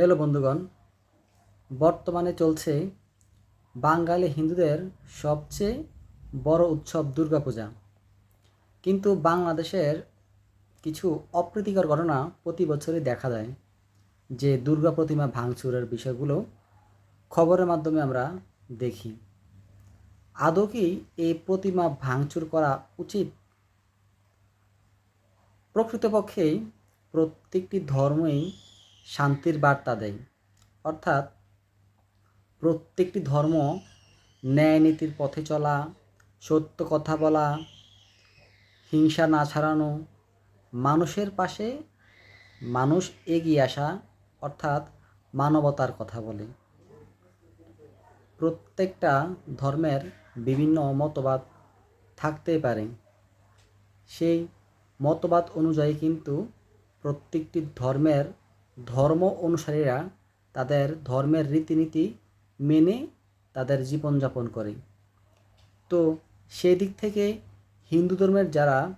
Hello বন্ধুগণ, বর্তমানে চলছে বাঙালি হিন্দুদের সবচেয়ে বড় উৎসব দুর্গাপূজা। কিন্তু বাংলাদেশের কিছু অপ্রীতিকর ঘটনা প্রতি বছরই দেখা যায় যে দুর্গা প্রতিমা ভাঙচুরের বিষয়গুলো খবরের মাধ্যমে আমরা দেখি। আদৌ কি এই প্রতিমা ভাঙচুর করা উচিত? প্রকৃতপক্ষেই প্রত্যেকটি ধর্মই শান্তির বার্তা দেয়। অর্থাৎ প্রত্যেকটি ধর্ম ন্যায় নীতির পথে চলা, সত্য কথা বলা, হিংসা না ছাড়ানো, মানুষের পাশে মানুষ এগিয়ে আসা, অর্থাৎ মানবতার কথা বলে। প্রত্যেকটা ধর্মের বিভিন্ন মতবাদ থাকতেই পারে। সেই মতবাদ অনুযায়ী কিন্তু প্রত্যেকটি ধর্মের ধর্ম অনুসারীরা তাদের ধর্মের রীতিনীতি মেনে তাদের জীবনযাপন করে। তো সেই দিক থেকে হিন্দু ধর্মের যারা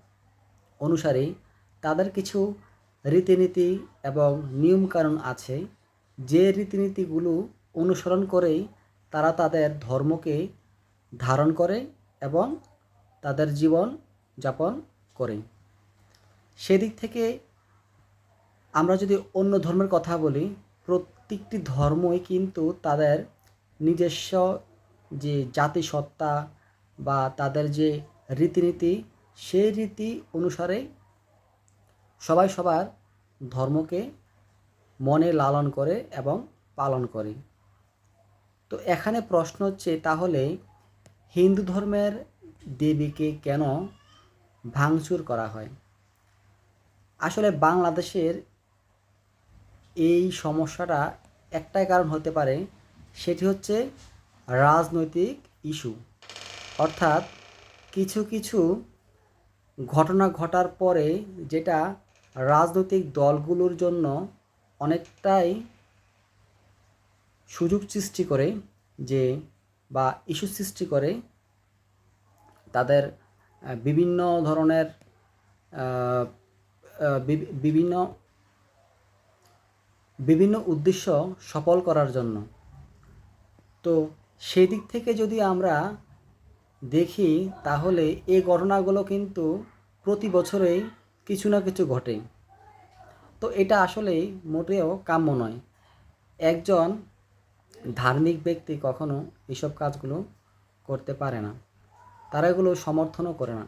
অনুসারী, তাদের কিছু রীতিনীতি এবং নিয়মকানুন আছে। যে রীতিনীতিগুলো অনুসরণ করেই তারা তাদের ধর্মকে ধারণ করে এবং তাদের জীবন যাপন করে। সেদিক থেকে আমরা যদি অন্য ধর্মের কথা বলি, প্রত্যেকটি ধর্মই কিন্তু তাদের নিজস্ব যে জাতিসত্তা বা তাদের যে রীতিনীতি, সেই রীতি অনুসারে সবাই সবার ধর্মকে মনে লালন করে এবং পালন করে। তো এখানে প্রশ্ন হচ্ছে, তাহলে হিন্দু ধর্মের দেবীকে কেন ভাঙচুর করা হয়? আসলে বাংলাদেশের এই সমস্যাটা একটাই কারণ হতে পারে, সেটি হচ্ছে রাজনৈতিক ইস্যু। অর্থাৎ কিছু কিছু ঘটনা ঘটার পরে যেটা রাজনৈতিক দলগুলোর জন্য অনেকটাই সুযোগ সৃষ্টি করে যে, বা ইস্যু সৃষ্টি করে, তাদের বিভিন্ন ধরনের বিভিন্ন বিভিন্ন উদ্দেশ্য সফল করার জন্য। তো সেই দিক থেকে যদি আমরা দেখি, তাহলে এই ঘটনাগুলো কিন্তু প্রতি বছরেই কিছু না কিছু ঘটে। তো এটা আসলে মোটেও কাম্য নয়। একজন ধার্মিক ব্যক্তি কখনো এসব কাজগুলো করতে পারে না। তারা এগুলো সমর্থনও করে না।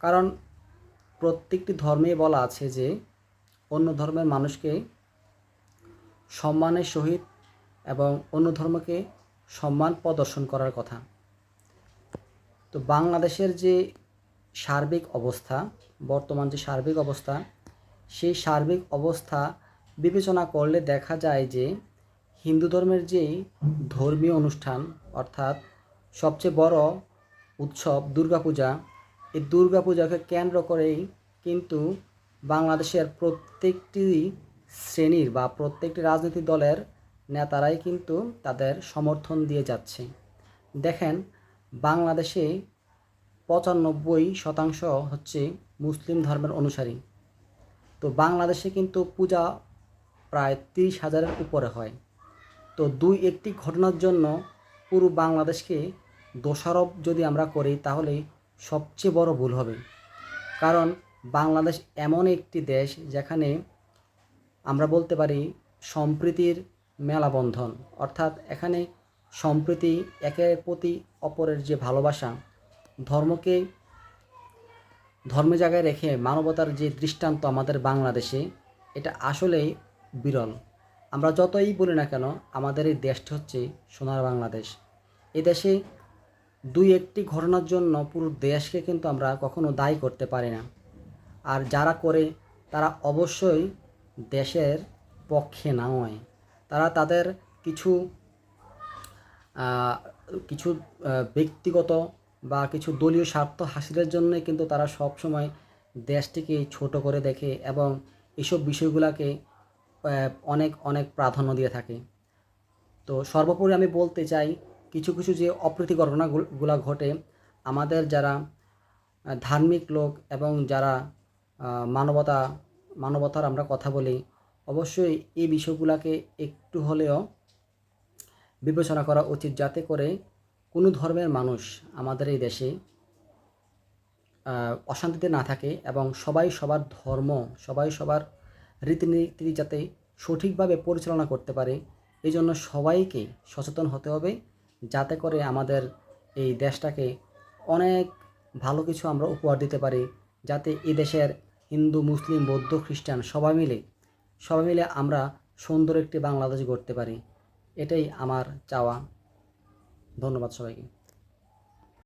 কারণ প্রত্যেকটি ধর্মে বলা আছে যে অন্য ধর্মের মানুষকে সম্মানের সহিত এবং অন্য ধর্মকে সম্মান প্রদর্শন করার কথা। তো বাংলাদেশের যে সার্বিক অবস্থা, বর্তমান যে সার্বিক অবস্থা, সেই সার্বিক অবস্থা বিবেচনা করলে দেখা যায় যে হিন্দু ধর্মের যে ধর্মীয় অনুষ্ঠান, অর্থাৎ সবচেয়ে বড় উৎসব দুর্গাপূজা, এই দুর্গাপূজাকে কেন্দ্র করেই কিন্তু বাংলাদেশের প্রত্যেকটি শ্রেণির বা প্রত্যেকটি রাজনৈতিক দলের নেতারাই কিন্তু তাদের সমর্থন দিয়ে যাচ্ছে। দেখেন, বাংলাদেশে পঁচানব্বই শতাংশ হচ্ছে মুসলিম ধর্মের অনুসারী। তো বাংলাদেশে কিন্তু পূজা প্রায় তিরিশ হাজারের উপরে হয়। তো দুই একটি ঘটনার জন্য পুরো বাংলাদেশকে দোষারোপ যদি আমরা করি, তাহলে সবচেয়ে বড় ভুল হবে। কারণ বাংলাদেশ এমন একটি দেশ যেখানে আমরা বলতে পারি সম্প্রীতির মেলাবন্ধন অর্থাৎ এখানে সম্প্রীতি একের প্রতি অপরের যে ভালোবাসা, ধর্মকে ধর্মে জায়গায় রেখে মানবতার যে দৃষ্টান্ত আমাদের বাংলাদেশে, এটা আসলেই বিরল। আমরা যতই বলি না কেন, আমাদের এই দেশটি হচ্ছে সোনার বাংলাদেশ। এ দেশে দুই একটি ঘটনার জন্য পুরো দেশকে কিন্তু আমরা কখনো দায়ী করতে পারি না। আর যারা করে, তারা অবশ্যই দেশের পক্ষে না হয় তারা তাদের কিছু কিছু ব্যক্তিগত বা কিছু দলীয় স্বার্থ হাসিলের জন্যই কিন্তু তারা সব সময় দেশটিকে ছোট করে দেখে এবং এসব বিষয়গুলোকে অনেক অনেক প্রাধান্য দিয়ে থাকে। তো সর্বোপরি আমি বলতে চাই, কিছু কিছু যে অপ্রীতি ঘটনাগুলো ঘটে, আমাদের যারা ধার্মিক লোক এবং যারা মানবতা, মানবতার আমরা কথা বলি, অবশ্যই এই বিষয়গুলোকে একটু হলেও বিবেচনা করা উচিত যাতে করে কোনো ধর্মের মানুষ আমাদের এই দেশে অশান্তিতে না থাকে এবং সবাই সবার ধর্ম, সবাই সবার রীতিনীতি যাতে সঠিকভাবে পরিচালনা করতে পারে, এই জন্য সবাইকে সচেতন হতে হবে যাতে করে আমাদের এই দেশটাকে অনেক ভালো কিছু আমরা উপহার দিতে পারি, যাতে এই দেশের হিন্দু, মুসলিম, বৌদ্ধ, খ্রিস্টান সবাই মিলে সবাই মিলে আমরা সুন্দর একটি বাংলাদেশ গড়তে পারি। এটাই আমার চাওয়া। ধন্যবাদ সবাইকে।